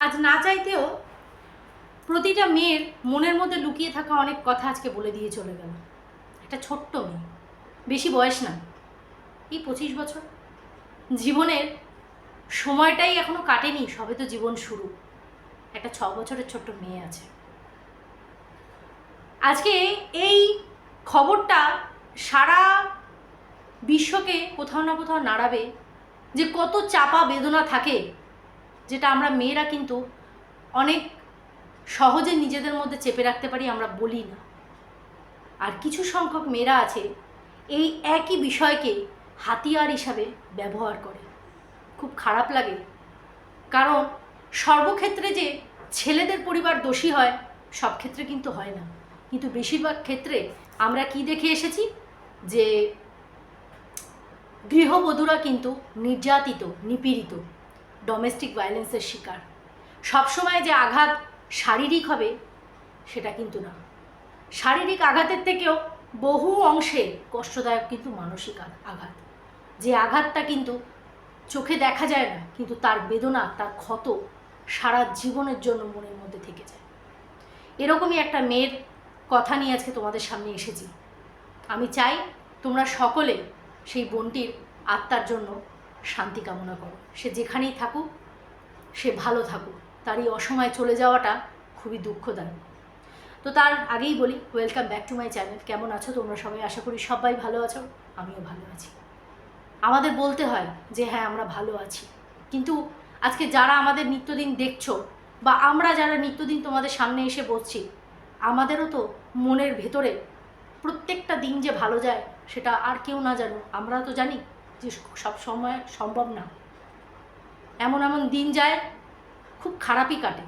আজ না চাইতেও প্রতিটা মেয়ের মনের মধ্যে লুকিয়ে থাকা অনেক কথা আজকে বলে দিয়ে চলে গেল। একটা ছোট্ট মেয়ে, বেশি বয়স না, এই পঁচিশ বছর। জীবনের সময়টাই এখনও কাটেনি, সবে তো জীবন শুরু। একটা ছ বছরের ছোট্ট মেয়ে আছে। আজকে এই খবরটা সারা বিশ্বকে কোথাও না কোথাও নাড়াবে যে কত চাপা বেদনা থাকে যেটা আমরা মেয়েরা কিন্তু অনেক সহজে নিজেদের মধ্যে চেপে রাখতে পারি, আমরা বলি না। আর কিছু সংখ্যক মেয়েরা আছে, এই একই বিষয়কে হাতিয়ার হিসাবে ব্যবহার করে। খুব খারাপ লাগে। কারণ সর্বক্ষেত্রে যে ছেলেদের পরিবার দোষী হয়, সব ক্ষেত্রে কিন্তু হয় না। কিন্তু বেশিরভাগ ক্ষেত্রে আমরা কি দেখে এসেছি? যে গৃহবধূরা কিন্তু নির্যাতিত, নিপীড়িত। ডোমেস্টিক ভায়োলেন্সের শিকার। সবসময় যে আঘাত শারীরিক হবে, সেটা কিন্তু না। শারীরিক আঘাতের থেকেও বহু অংশে কষ্টদায়ক কিন্তু মানসিক আঘাত। যে আঘাতটা কিন্তু চোখে দেখা যায় না, কিন্তু তার বেদনা, তার ক্ষত সারা জীবনের জন্য মনের মধ্যে থেকে যায়। এরকমই একটা মেয়ের কথা নিয়ে আজকে তোমাদের সামনে এসেছি। আমি চাই তোমরা সকলে সেই বোনটির আত্মার জন্য শান্তি কামনা করো। সে যেখানেই থাকুক, সে ভালো থাকুক। তার এই অসময়ে চলে যাওয়াটা খুবই দুঃখদায়ক। তো তার আগেই বলি welcome back to my channel কেমন আছো তোমরা সবাই? আশা করি সবাই ভালো আছো, আমিও ভালো আছি। আমাদের বলতে হয় যে হ্যাঁ আমরা ভালো আছি। কিন্তু আজকে যারা আমাদের নিত্যদিন দেখছ বা আমরা যারা নিত্যদিন তোমাদের সামনে এসে বসছি, আমাদেরও তো মনের ভেতরে প্রত্যেকটা দিন যে ভালো যায়, সেটা আর কেউ না জানো আমরা তো জানি যে সব সময় সম্ভব না। এমন এমন দিন যায়, খুব খারাপই কাটে।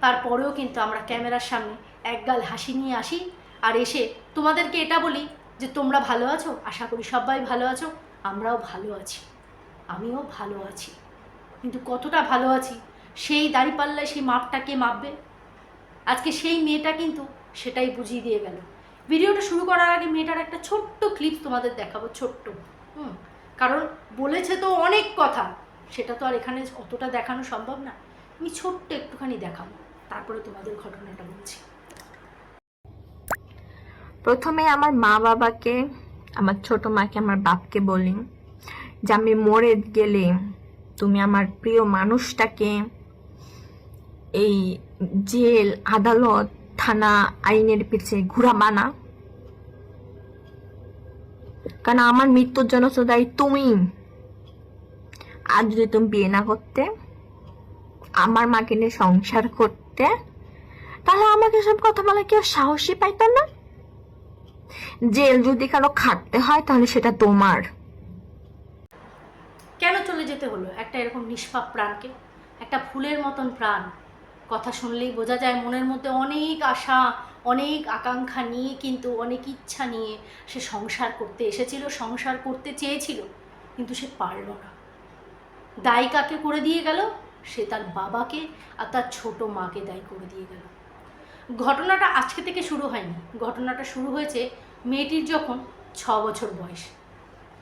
তারপরেও কিন্তু আমরা ক্যামেরার সামনে একগাল হাসি নিয়ে আসি আর এসে তোমাদেরকে এটা বলি যে তোমরা ভালো আছো? আশা করি সবাই ভালো আছো। আমরাও ভালো আছি। আমিও ভালো আছি। কিন্তু কতটা ভালো আছি? সেই দাঁড়িপাল্লায় সেই মাপটা কে মাপবে? আজকে সেই মেয়েটা কিন্তু সেটাই বুঝিয়ে দিয়ে গেল। ভিডিওটা শুরু করার আগে মেয়েটার একটা ছোট্ট ক্লিপ তোমাদের দেখাবো, ছোট্ট। হুম। কারণ বলেছে তো অনেক কথা। সেটা তো আর এখানে অতটা দেখানো সম্ভব না। আমি ছোট্ট একটুখানি দেখাবো। তারপরে তোমাদের ঘটনাটা বলছি। প্রথমে আমার মা বাবাকে, আমার ছোট মাকে, আমার বাপকে বলি যে, আমি মরে গেলে তুমি আমার প্রিয় মানুষটাকে এই জেল, আদালত, থানা, আইনের পিছে ঘুরাবা না। কারণ আমার মৃত্যুর জন্য তো দায়ী তুমি। আর যদি তুমি বিয়ে না করতে, আমার মাকে নিয়ে সংসার করতে, তাহলে আমাকে সব কথা বলে কেউ সাহসী পাইতো না। জেল যদি কারও খাটতে হয়, তাহলে সেটা তোমার। কেন চলে যেতে হলো একটা এরকম নিষ্পাপ প্রাণকে? একটা ফুলের মতন প্রাণ। কথা শুনলেই বোঝা যায় মনের মধ্যে অনেক আশা, অনেক আকাঙ্ক্ষা নিয়ে কিন্তু, অনেক ইচ্ছা নিয়ে সে সংসার করতে এসেছিল, সংসার করতে চেয়েছিল, কিন্তু সে পারল না। দায়ী কাকে করে দিয়ে গেল? সে তার বাবাকে আর তার ছোট মাকে দায়ী করে দিয়ে গেল। ঘটনাটা আজকে থেকে শুরু হয়নি। ঘটনাটা শুরু হয়েছে মেয়েটির যখন ছ বছর বয়স।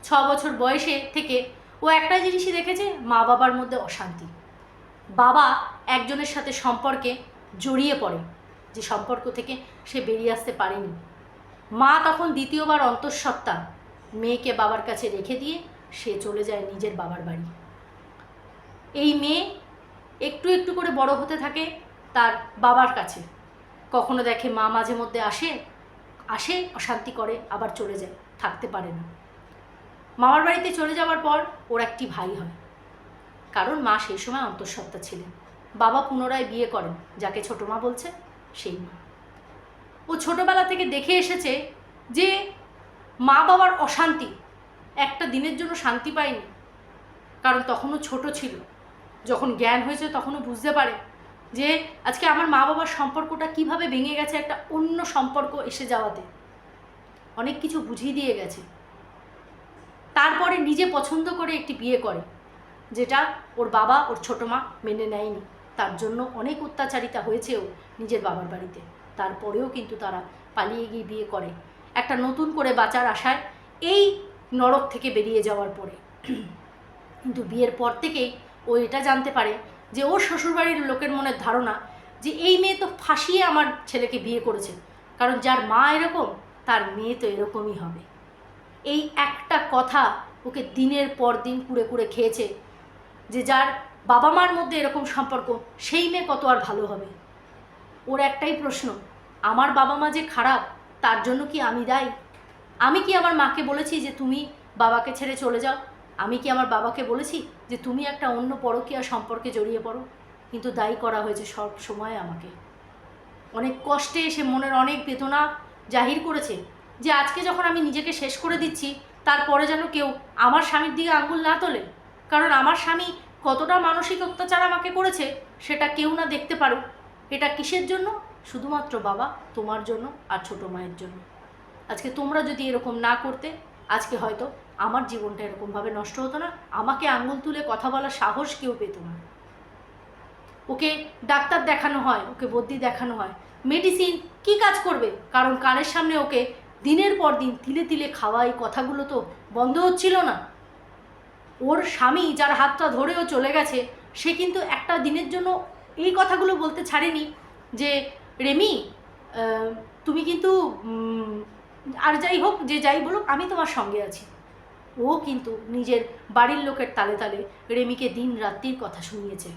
ছ বছর বয়সে থেকে ও একটা জিনিসই দেখেছে মা বাবার মধ্যে অশান্তি। বাবা একজনের সাথে সম্পর্কে জড়িয়ে পড়ে, যে সম্পর্ক থেকে সে বেরিয়ে আসতে পারেনি। মা তখন দ্বিতীয়বার অন্তঃসত্ত্বা মেয়েকে বাবার কাছে রেখে দিয়ে সে চলে যায় নিজের বাবার বাড়ি। এই মেয়ে একটু একটু করে বড় হতে থাকে তার বাবার কাছে। কখনো দেখে মা মাঝে মধ্যে আসে আসে, অশান্তি করে, আবার চলে যায়, থাকতে পারে না। মামার বাড়িতে চলে যাওয়ার পর ওর একটি ভাই হয়। কারণ মা সেই সময় অন্তঃসত্ত্বা ছিলেন। বাবা পুনরায় বিয়ে করেন, যাকে ছোট মা বলছে সেই মা। ও ছোটবেলা থেকে দেখে এসেছে যে মা বাবার অশান্তি একটা দিনের জন্য শান্তি পায়নি। কারণ তখনও ছোট ছিল। যখন জ্ঞান হয়েছে তখনও বুঝতে পারে যে আজকে আমার মা বাবার সম্পর্কটা কীভাবে ভেঙে গেছে একটা অন্য সম্পর্ক এসে যাওয়াতে। অনেক কিছু বুঝিয়ে দিয়ে গেছে। তারপরে নিজে পছন্দ করে একটি বিয়ে করে। যেটা ওর বাবা, ওর ছোটো মা মেনে নেয়নি। তার জন্য অনেক অত্যাচারিতা হয়েছেও নিজের বাবার বাড়িতে। তারপরেও কিন্তু তারা পালিয়ে গিয়ে বিয়ে করে। একটা নতুন করে বাঁচার আশায় এই নরক থেকে বেরিয়ে যাওয়ার পরে। কিন্তু বিয়ের পর থেকেই ও এটা জানতে পারে যে ওর শ্বশুরবাড়ির লোকের মনের ধারণা যে এই মেয়ে তো ফাঁসিয়ে আমার ছেলেকে বিয়ে করেছে। কারণ যার মা এরকম, তার মেয়ে তো এরকমই হবে। এই একটা কথা ওকে দিনের পর দিন কুড়ে কুড়ে খেয়েছে যে যার বাবা মার মধ্যে এরকম সম্পর্ক, সেই মেয়ে কত আর ভালো হবে? ওর একটাই প্রশ্ন, আমার বাবা মা যে খারাপ, তার জন্য কি আমি দায়ী? আমি কি আমার মাকে বলেছি যে তুমি বাবাকে ছেড়ে চলে যাও? আমি কি আমার বাবাকে বলেছি যে তুমি একটা অন্য পরকীয়া সম্পর্কে জড়িয়ে পড়ো? কিন্তু দায়ী করা হয়েছে সব সময় আমাকে। অনেক কষ্টে এসে মনের অনেক বেদনা জাহির করেছে যে আজকে যখন আমি নিজেকে শেষ করে দিচ্ছি, তারপরে যেন কেউ আমার স্বামীর দিকে আঙুল না তোলে। কারণ আমার স্বামী কতটা মানসিক অত্যাচার আমাকে করেছে, সেটা কেউ না দেখতে পারুক। এটা কিসের জন্য? শুধুমাত্র বাবা, তোমার জন্য আর ছোটো মায়ের জন্য। আজকে তোমরা যদি এরকম না করতে, আজকে হয়তো আমার জীবনটা এরকমভাবে নষ্ট হতো না। আমাকে আঙুল তুলে কথা বলার সাহস কেউ পেত না। ওকে ডাক্তার দেখানো হয়, ওকে বদ্যি দেখানো হয়। মেডিসিন কি কাজ করবে? কারণ কানের সামনে ওকে দিনের পর দিন তিলে তিলে খাওয়া এই কথাগুলো তো বন্ধ হচ্ছিল না। ওর স্বামী যার হাতটা ধরেও চলে গেছে, সে কিন্তু একটা দিনের জন্য এই কথাগুলো বলতে ছাড়েনি যে, রেমি তুমি কিন্তু আর যাই হোক, যে যাই বলুক, আমি তোমার সঙ্গে আছি। ও কিন্তু নিজের বাড়ির লোকের তালে তালে রেমিকে দিন রাত্রির কথা শুনিয়েছে।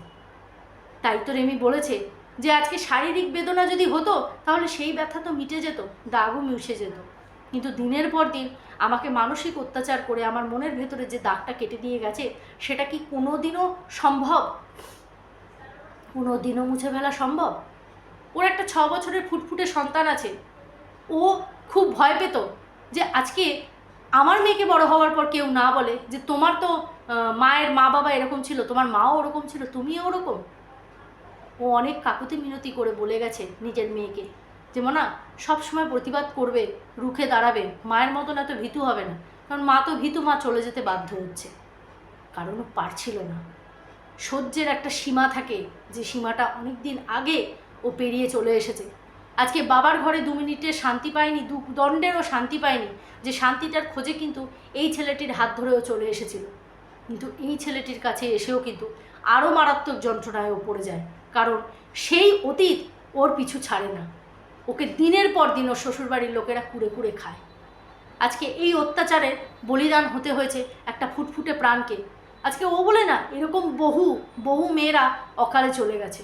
তাই তো রেমি বলেছে যে, আজকে শারীরিক বেদনা যদি হতো, তাহলে সেই ব্যথা তো মিটে যেত, দাগও মিশে যেত। কিন্তু দিনের পর দিন আমাকে মানসিক অত্যাচার করে আমার মনের ভেতরে যে দাগটা কেটে দিয়ে গেছে, সেটা কি কোনো দিনও সম্ভব? কোনো দিনও মুছে ফেলা সম্ভব? ওর একটা ছ বছরের ফুটফুটে সন্তান আছে। ও খুব ভয় পেত যে আজকে আমার মেয়েকে বড় হওয়ার পর কেউ না বলে যে তোমার তো মায়ের মা বাবা এরকম ছিল, তোমার মাও ওরকম ছিল, তুমিও ওরকম। ও অনেক কাকুতি মিনতি করে বলে গেছে নিজের মেয়েকে। যে মনা সবসময় প্রতিবাদ করবে, রুখে দাঁড়াবে, মায়ের মতন এত ভীতু হবে না। কারণ মা তো ভীতু, মা চলে যেতে বাধ্য হচ্ছে। কারণ পারছিল না। সহ্যের একটা সীমা থাকে, যে সীমাটা অনেক দিন আগে ও পেরিয়ে চলে এসেছে। আজকে বাবার ঘরে দু মিনিটের শান্তি পায়নি, দু দণ্ডেরও শান্তি পায়নি, যে শান্তিটার খোঁজে কিন্তু এই ছেলেটির হাত ধরেও চলে এসেছিল। কিন্তু এই ছেলেটির কাছে এসেও কিন্তু আরও মারাত্মক যন্ত্রণায় ও পড়ে যায়। কারণ সেই অতীত ওর পিছু ছাড়ে না। ওকে দিনের পর দিন ওর শ্বশুরবাড়ির লোকেরা কুড়ে কুড়ে খায়। আজকে এই অত্যাচারের বলিদান হতে হয়েছে একটা ফুটফুটে প্রাণকে। আজকে ও বলে না, এরকম বহু বহু মেয়েরা অকালে চলে গেছে।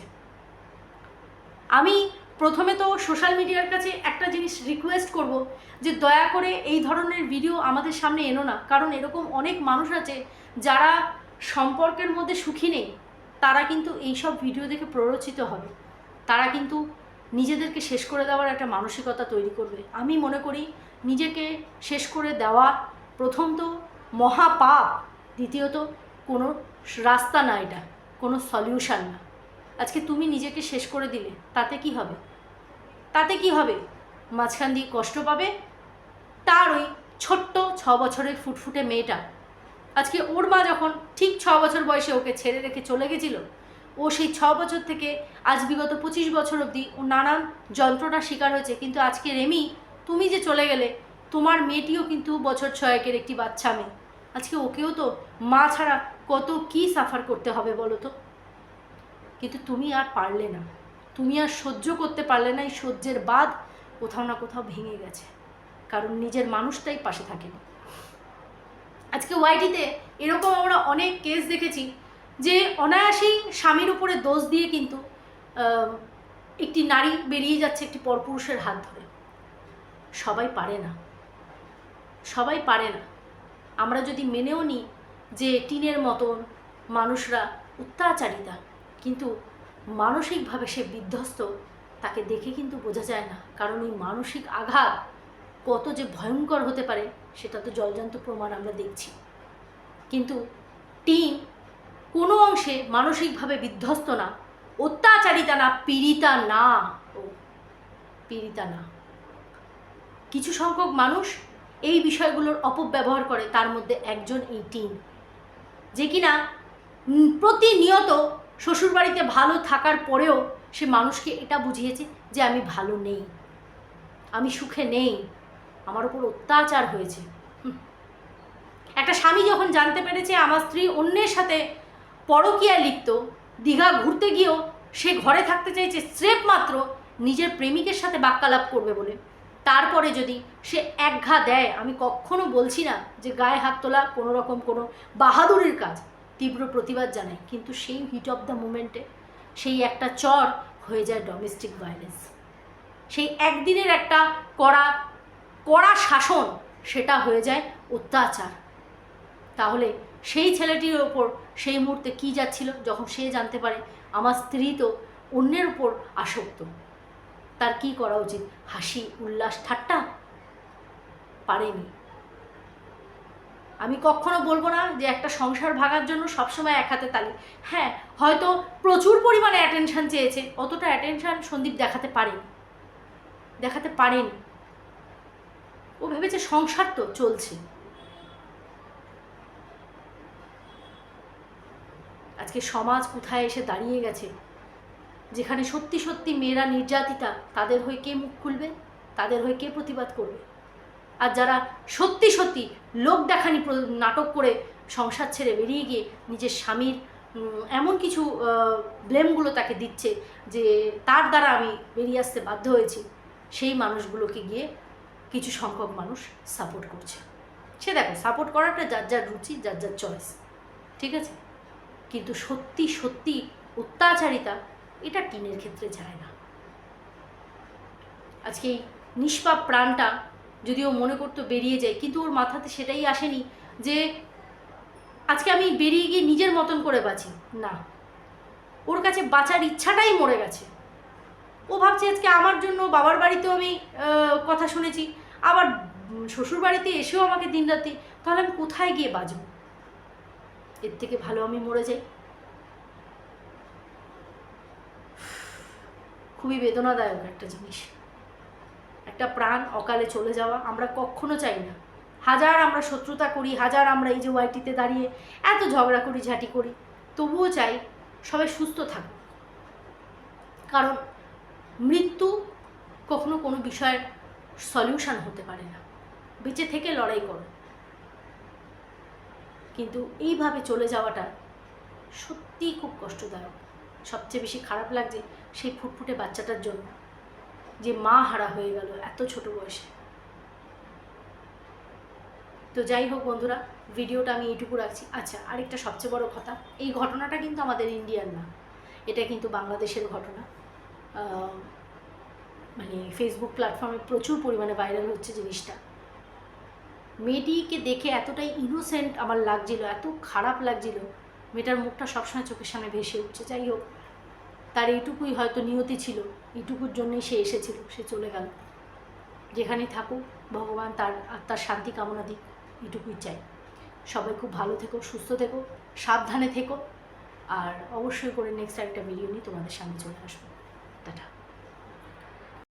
আমি প্রথমে তো সোশ্যাল মিডিয়ার কাছে একটা জিনিস রিকোয়েস্ট করব যে দয়া করে এই ধরনের ভিডিও আমাদের সামনে এনো না। কারণ এরকম অনেক মানুষ আছে যারা সম্পর্কের মধ্যে সুখী নেই, তারা কিন্তু এইসব ভিডিও দেখে প্ররোচিত হবে। তারা কিন্তু নিজেদেরকে শেষ করে দেওয়ার একটা মানসিকতা তৈরি করবে। আমি মনে করি নিজেকে শেষ করে দেওয়া প্রথম তো মহাপাপ, দ্বিতীয়ত কোনো রাস্তা না এটা, কোনো সলিউশন না। আজকে তুমি নিজেকে শেষ করে দিলে, তাতে কি হবে? তাতে কি হবে? মাঝখান দিয়ে কষ্ট পাবে তার ওই ছোট্ট ছ বছরের ফুটফুটে মেয়েটা। আজকে ওর মা যখন ঠিক ছ বছর বয়সে ওকে ছেড়ে রেখে চলে গেছিল ও সেই ছ বছর থেকে আজ বিগত পঁচিশ বছর অবধি ও নানান যন্ত্রণার শিকার হয়েছে। কিন্তু আজকে রেমি, তুমি যে চলে গেলে, তোমার মেয়েটিও কিন্তু বছর ছয়েকের একটি বাচ্চা মেয়ে। আজকে ওকেও তো মা ছাড়া কত কি সাফার করতে হবে বলো তো? কিন্তু তুমি আর পারলে না। তুমি আর সহ্য করতে পারলে না, এই সহ্যের বাদ কোথাও না কোথাও ভেঙে গেছে। কারণ নিজের মানুষটাই পাশে থাকেনি। আজকে ওয়াইটিতে এরকম আমরা অনেক কেস দেখেছি যে অনায়াসেই স্বামীর উপরে দোষ দিয়ে কিন্তু একটি নারী বেরিয়ে যাচ্ছে একটি পরপুরুষের হাত ধরে। সবাই পারে না। সবাই পারে না। আমরা যদি মেনেও নিই যে টিনের মতন মানুষরা অত্যাচারিতা, কিন্তু মানসিকভাবে সে বিধ্বস্ত, তাকে দেখে কিন্তু বোঝা যায় না। কারণ ওই মানসিক আঘাত কত যে ভয়ঙ্কর হতে পারে সেটা তো জলজান্ত প্রমাণ আমরা দেখছি। কিন্তু টিন কোনো অংশে মানসিকভাবে বিধ্বস্ত না। অত্যাচারিতা না, পীড়িতা না। ও, পীড়িতা না। কিছু সংখ্যক মানুষ এই বিষয়গুলোর অপব্যবহার করে, তার মধ্যে একজন এই টিন। যে কিনা প্রতিনিয়ত শ্বশুরবাড়িতে ভালো থাকার পরেও সে মানুষকে এটা বুঝিয়েছে যে আমি ভালো নেই। আমি সুখে নেই। আমার উপর অত্যাচার হয়েছে। একটা স্বামী যখন জানতে পেরেছে আমার স্ত্রী অন্যের সাথে পরকীয়া লিপ্ত। দীঘা ঘুরতে গিয়েও সে ঘরে থাকতে চাইছে স্রেফ মাত্র নিজের প্রেমিকের সাথে বাক্যালাপ করবে বলে। তারপরে যদি সে এক ঘা দেয়, আমি কখনো বলছি না যে গায়ে হাত তোলা কোনো রকম কোনো বাহাদুরির কাজ, তীব্র প্রতিবাদ জানাই। কিন্তু সেই হিট অফ দ্য মুমেন্টে সেই একটা চর হয়ে যায় ডোমেস্টিক ভায়োলেন্স সেই একদিনের একটা কড়া কড়া শাসন, সেটা হয়ে যায় অত্যাচার। তাহলে সেই ছেলেটির ওপর সেই মুহূর্তে কি যাচ্ছিল যখন সে জানতে পারে আমার স্ত্রী তো অন্যের ওপর আসক্ত। তার কি করা উচিত? হাসি, উল্লাস, ঠাট্টা? পারেনি। আমি কখনো বলব না যে একটা সংসার ভাগার জন্য সবসময় এক হাতে তালি। হ্যাঁ হয়তো প্রচুর পরিমাণে অ্যাটেনশন চেয়েছে, অতটা অ্যাটেনশন সন্দীপ দেখাতে পারেনি। দেখাতে পারেনি। ও ভেবেছে সংসার তো চলছে। আজকে সমাজ কোথায় এসে দাঁড়িয়ে গেছে? যেখানে সত্যি সত্যি মেয়েরা নির্যাতিতা, তাদের হয়ে কে মুখ খুলবে? তাদের হয়ে কে প্রতিবাদ করবে? আর যারা সত্যি সত্যি লোক দেখানি নাটক করে সংসার ছেড়ে বেরিয়ে গিয়ে নিজের স্বামীর এমন কিছু ব্লেমগুলো তাকে দিচ্ছে যে তার দ্বারা আমি বেরিয়ে আসতে বাধ্য হয়েছি, সেই মানুষগুলোকে গিয়ে কিছু সংখ্যক মানুষ সাপোর্ট করছে। সে দেখো সাপোর্ট করাটা যার যার রুচি, যার যার চয়েস ঠিক আছে? কিন্তু সত্যি সত্যি অত্যাচারিতা এটা টিনের ক্ষেত্রে যায় না। আজকে এই নিষ্পাপ প্রাণটা যদিও মনে করতো বেরিয়ে যায়, কিন্তু ওর মাথাতে সেটাই আসেনি যে আজকে আমি বেরিয়ে গিয়ে নিজের মতন করে বাঁচি। না। ওর কাছে বাঁচার ইচ্ছাটাই মরে গেছে। ও ভাবছে আজকে আমার জন্য বাবার বাড়িতেও আমি কথা শুনেছি, আবার শ্বশুর বাড়িতে এসেও আমাকে দিন রাতে তাহলে আমি কোথায় গিয়ে বাঁচবো? এর থেকে ভালো আমি মরে যাই। খুবই বেদনাদায়ক একটা জিনিস। একটা প্রাণ অকালে চলে যাওয়া আমরা কখনো চাই না। হাজার আমরা শত্রুতা করি, হাজার আমরা এই যে ওয়াইটিতে দাঁড়িয়ে এত ঝগড়া করি, ঝাঁটি করি, তবুও চাই সবাই সুস্থ থাকুক। কারণ মৃত্যু কখনো কোনো বিষয়ের সলিউশন হতে পারে না। বেঁচে থেকে লড়াই করো। কিন্তু এইভাবে চলে যাওয়াটা সত্যিই খুব কষ্টদায়ক। সবচেয়ে বেশি খারাপ লাগছে সেই ফুটফুটে বাচ্চাটার জন্য, যে মা হারা হয়ে গেল এত ছোট বয়সে। তো যাই হোক বন্ধুরা, ভিডিওটা আমি এইটুকু রাখছি। আচ্ছা আরেকটা সবচেয়ে বড় কথা, এই ঘটনাটা কিন্তু আমাদের ইন্ডিয়ান না। এটা কিন্তু বাংলাদেশের ঘটনা। মানে ফেসবুক প্ল্যাটফর্মে প্রচুর পরিমাণে ভাইরাল হচ্ছে জিনিসটা। মেয়েটিকে দেখে এতটাই ইনোসেন্ট আমার লাগছিল, এত খারাপ লাগছিল। মেয়েটার মুখটা সবসময় চোখের সামনে ভেসে উঠছে। যাই হোক, তার এইটুকুই হয়তো নিয়তি ছিল, এইটুকুর জন্যই সে এসেছিল, সে চলে গেল। যেখানেই থাকুক, ভগবান তার আত্মার শান্তি কামনা দিক এটুকুই চাই। সবাই খুব ভালো থেকো, সুস্থ থেকো, সাবধানে থেকো। আর অবশ্যই করে নেক্সট একটা ভিডিও নিয়ে তোমাদের সামনে চলে আসব। টাটা।